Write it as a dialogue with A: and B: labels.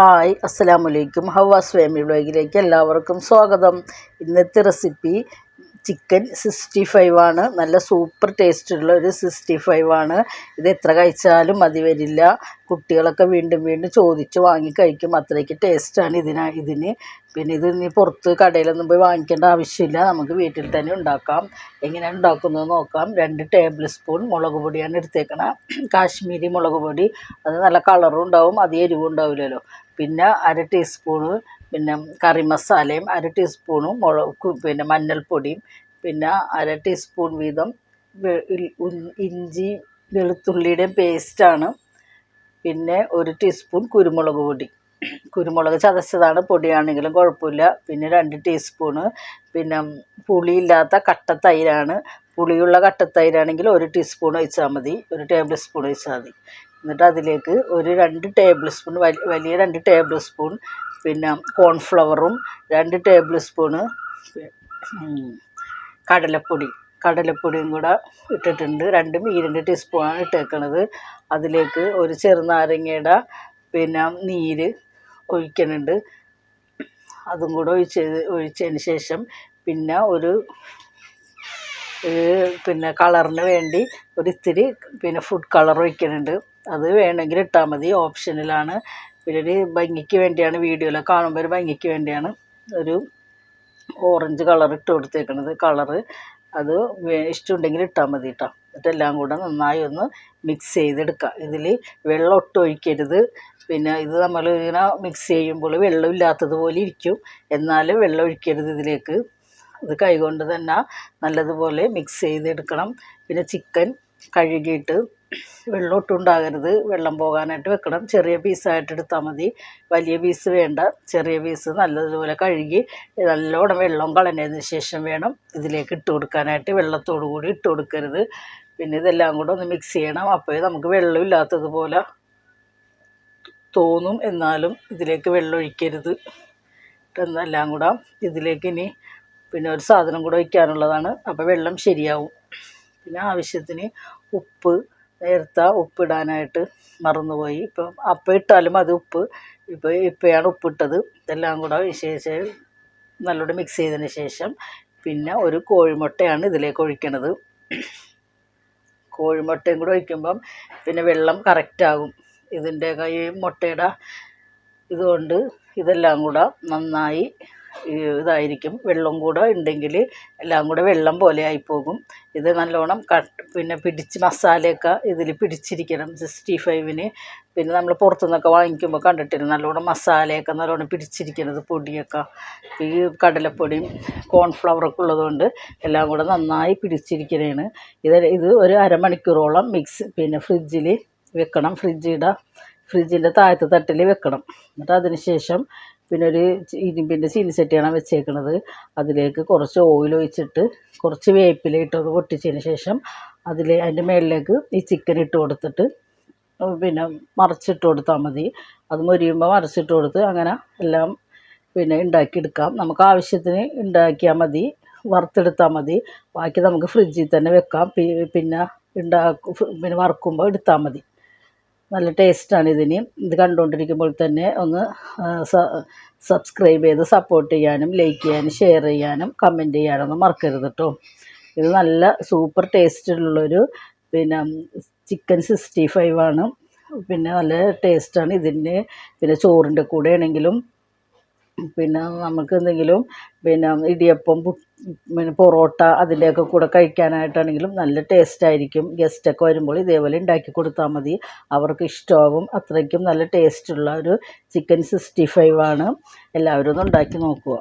A: Hi അസ്സലാമു അലൈക്കും. ഹവാസ് family ബ്ലോഗിലേക്ക് എല്ലാവർക്കും സ്വാഗതം. ഇന്നത്തെ റെസിപ്പി ചിക്കൻ സിക്സ്റ്റി ഫൈവ് ആണ്. നല്ല സൂപ്പർ ടേസ്റ്റുള്ള ഒരു സിക്സ്റ്റി ഫൈവ് ആണ്. ഇത് എത്ര കഴിച്ചാലും മതി വരില്ല. കുട്ടികളൊക്കെ വീണ്ടും വീണ്ടും ചോദിച്ച് വാങ്ങി കഴിക്കും. അത്രയ്ക്ക് ടേസ്റ്റാണ് ഇതിന് ഇതിന്. പിന്നെ ഇത് ഇനി പുറത്ത് കടയിലൊന്നും പോയി വാങ്ങിക്കേണ്ട ആവശ്യമില്ല. നമുക്ക് വീട്ടിൽ തന്നെ ഉണ്ടാക്കാം. എങ്ങനെയാണ് ഉണ്ടാക്കുന്നത് നോക്കാം. രണ്ട് ടേബിൾ സ്പൂൺ മുളക് പൊടിയാണ് എടുത്തേക്കണം. കാശ്മീരി മുളക് പൊടി. അത് നല്ല കളറും ഉണ്ടാവും അധികം എരിവും ഉണ്ടാവില്ലല്ലോ. പിന്നെ അര ടീസ്പൂണ് പിന്നെ കറി മസാലയും അര ടീസ്പൂണും മുളക് പിന്നെ മഞ്ഞൾപ്പൊടിയും പിന്നെ അര ടീസ്പൂൺ വീതം ഇഞ്ചി വെളുത്തുള്ളിയുടെ പേസ്റ്റാണ് പിന്നെ ഒരു ടീസ്പൂൺ കുരുമുളക് പൊടി. കുരുമുളക് ചതച്ചതാണ് പൊടിയാണെങ്കിലും കുഴപ്പമില്ല. പിന്നെ രണ്ട് ടീസ്പൂണ് പിന്നെ പുളിയില്ലാത്ത കട്ട തൈരാണ് പുളിയുള്ള കട്ട തൈരാണെങ്കിൽ ഒരു ടീസ്പൂൺ ഒഴിച്ചാൽ മതി. ഒരു ടേബിൾ സ്പൂൺ ഒഴിച്ചാൽ മതി. എന്നിട്ട് അതിലേക്ക് ഒരു രണ്ട് ടേബിൾ സ്പൂൺ വലിയ രണ്ട് ടേബിൾ സ്പൂൺ പിന്നെ കോൺഫ്ലവറും രണ്ട് ടേബിൾ സ്പൂണ് കടലപ്പൊടി. കടലപ്പൊടിയും കൂടെ ഇട്ടിട്ടുണ്ട്. രണ്ടും ഈ രണ്ട് ടീസ്പൂണാണ് ഇട്ടേക്കണത്. അതിലേക്ക് ഒരു ചെറുനാരങ്ങയുടെ പിന്നെ നീര് ഒഴിക്കുന്നുണ്ട് അതും കൂടെ ഒഴിച്ച് ഒഴിച്ചതിന് ശേഷം പിന്നെ ഒരു പിന്നെ കളറിന് വേണ്ടി ഒരു ഇത്തിരി പിന്നെ ഫുഡ് കളർ ഒഴിക്കുന്നുണ്ട് അത് വേണമെങ്കിൽ ഇട്ടാൽ മതി. ഓപ്ഷനിലാണ് ഒരു ഭംഗിക്ക് വേണ്ടിയാണ് വീഡിയോയിൽ കാണുമ്പോൾ ഒരു ഭംഗിക്ക് വേണ്ടിയാണ് ഒരു ഓറഞ്ച് കളർ ഇട്ട് കൊടുത്തേക്കണത്. കളറ് അത് ഇഷ്ടമുണ്ടെങ്കിൽ ഇട്ടാൽ മതി കേട്ടോ എന്നിട്ടെല്ലാം കൂടെ നന്നായി ഒന്ന് മിക്സ് ചെയ്തെടുക്കുക ഇതിൽ വെള്ളം ഒട്ടും ഒഴിക്കരുത് പിന്നെ ഇത് നമ്മൾ ഇങ്ങനെ മിക്സ് ചെയ്യുമ്പോൾ വെള്ളം ഇല്ലാത്തതുപോലെ ഇരിക്കും. എന്നാലും വെള്ളം ഒഴിക്കരുത് ഇതിലേക്ക്. ഇത് കൈകൊണ്ട് തന്നെ നല്ലതുപോലെ മിക്സ് ചെയ്തെടുക്കണം. പിന്നെ ചിക്കൻ കഴുകിയിട്ട് വെള്ളം വെള്ളം പോകാനായിട്ട് വെക്കണം. ചെറിയ പീസായിട്ട് എടുത്താൽ മതി. വലിയ പീസ് വേണ്ട. ചെറിയ പീസ് നല്ലതുപോലെ കഴുകി നല്ലോണം വെള്ളം കളഞ്ഞതിന് ശേഷം വേണം ഇതിലേക്ക് ഇട്ട് കൊടുക്കാനായിട്ട്. വെള്ളത്തോടു കൂടി ഇട്ട് കൊടുക്കരുത്. പിന്നെ ഇതെല്ലാം കൂടെ ഒന്ന് മിക്സ് ചെയ്യണം. അപ്പോഴേ നമുക്ക് വെള്ളം ഇല്ലാത്തതുപോലെ തോന്നും. എന്നാലും ഇതിലേക്ക് വെള്ളം ഒഴിക്കരുത്. എന്നെല്ലാം കൂടെ ഇതിലേക്ക് ഇനി പിന്നെ ഒരു സാധനം കൂടെ വയ്ക്കാനുള്ളതാണ് അപ്പോൾ വെള്ളം ശരിയാവും. പിന്നെ ആവശ്യത്തിന് ഉപ്പ് നേരത്തെ ഉപ്പിടാനായിട്ട് മറന്നുപോയി. ഇപ്പം അപ്പം ഇട്ടാലും അത് ഉപ്പ്. ഇപ്പോൾ ഇപ്പോഴാണ് ഉപ്പിട്ടത്. ഇതെല്ലാം കൂടെ വിശേഷം നല്ലോണം മിക്സ് ചെയ്തതിന് ശേഷം പിന്നെ ഒരു കോഴിമുട്ടയാണ് ഇതിലേക്ക് ഒഴിക്കണത്. കോഴിമുട്ടയും കൂടെ ഒഴിക്കുമ്പം പിന്നെ വെള്ളം കറക്റ്റാകും ഇതിന്റെ കൈ മുട്ടയുടെ ഇതുകൊണ്ട് ഇതെല്ലാം കൂടെ നന്നായി ഇതായിരിക്കും. വെള്ളം കൂടെ ഉണ്ടെങ്കിൽ എല്ലാം കൂടെ വെള്ളം പോലെ ആയിപ്പോകും. ഇത് നല്ലോണം കട്ട് പിന്നെ പിടിച്ച് മസാലയൊക്കെ ഇതിൽ പിടിച്ചിരിക്കണം. സിക്സ്റ്റി ഫൈവിന് പിന്നെ നമ്മൾ പുറത്തുനിന്നൊക്കെ വാങ്ങിക്കുമ്പോൾ കണ്ടിട്ടില്ല? നല്ലോണം മസാലയൊക്കെ നല്ലോണം പിടിച്ചിരിക്കുന്നത് പൊടിയൊക്കെ. ഈ കടലപ്പൊടിയും കോൺഫ്ലവറൊക്കെ ഉള്ളതുകൊണ്ട് എല്ലാം കൂടെ നന്നായി പിടിച്ചിരിക്കണേണ്. ഇത് ഇത് ഒരു അരമണിക്കൂറോളം മിക്സ് പിന്നെ ഫ്രിഡ്ജിൽ വെക്കണം. ഫ്രിഡ്ജിട ഫ്രിഡ്ജിന്റെ താഴത്തെ തട്ടിൽ വെക്കണം. എന്നിട്ട് അതിന് ശേഷം പിന്നെ ഒരു ഇരുമ്പിന്റെ ചീനിച്ചട്ടിയാണ് വെച്ചേക്കുന്നത് അതിലേക്ക് കുറച്ച് ഓയിൽ ഒഴിച്ചിട്ട് കുറച്ച് വേപ്പില അത് പൊട്ടിച്ചതിന് ശേഷം അതിൽ അതിന്റെ മുകളിലേക്ക് ഈ ചിക്കൻ ഇട്ട് കൊടുത്തിട്ട് പിന്നെ മറിച്ചിട്ട് കൊടുത്താൽ മതി. അത് മൊരിയുമ്പോൾ മറിച്ചിട്ട് കൊടുത്ത് അങ്ങനെ എല്ലാം പിന്നെ ഉണ്ടാക്കിയെടുക്കാം നമുക്ക് ആവശ്യത്തിന് ഉണ്ടാക്കിയാൽ മതി വറുത്തെടുത്താൽ മതി. ബാക്കി നമുക്ക് ഫ്രിഡ്ജിൽ തന്നെ വെക്കാം. പിന്നെ ഉണ്ടാക്കും പിന്നെ വറുക്കുമ്പോൾ എടുത്താൽ മതി. നല്ല ടേസ്റ്റാണ് ഇതിന്. ഇത് കണ്ടുകൊണ്ടിരിക്കുമ്പോൾ തന്നെ ഒന്ന് സബ്സ്ക്രൈബ് ചെയ്ത് സപ്പോർട്ട് ചെയ്യാനും ലൈക്ക് ചെയ്യാനും ഷെയർ ചെയ്യാനും കമന്റ് ചെയ്യാനൊന്നും മറക്കരുത് കേട്ടോ ഇത് നല്ല സൂപ്പർ ടേസ്റ്റുള്ളൊരു പിന്നെ ചിക്കൻ സിക്സ്റ്റി ഫൈവ് ആണ്. പിന്നെ നല്ല ടേസ്റ്റാണ് ഇതിന്റെ പിന്നെ ചോറിന്റെ കൂടെ ആണെങ്കിലും പിന്നെ നമുക്ക് എന്തെങ്കിലും പിന്നെ ഇടിയപ്പം പിന്നെ പൊറോട്ട അതിന്റെയൊക്കെ കൂടെ കഴിക്കാനായിട്ടാണെങ്കിലും നല്ല ടേസ്റ്റ് ആയിരിക്കും ഗസ്റ്റൊക്കെ വരുമ്പോൾ ഇതേപോലെ ഉണ്ടാക്കി കൊടുത്താൽ മതി. അവർക്ക് ഇഷ്ടമാകും അത്രയ്ക്കും നല്ല ടേസ്റ്റുള്ള ഒരു ചിക്കൻ സിക്സ്റ്റി ആണ്. എല്ലാവരും ഒന്ന് ഉണ്ടാക്കി നോക്കുക.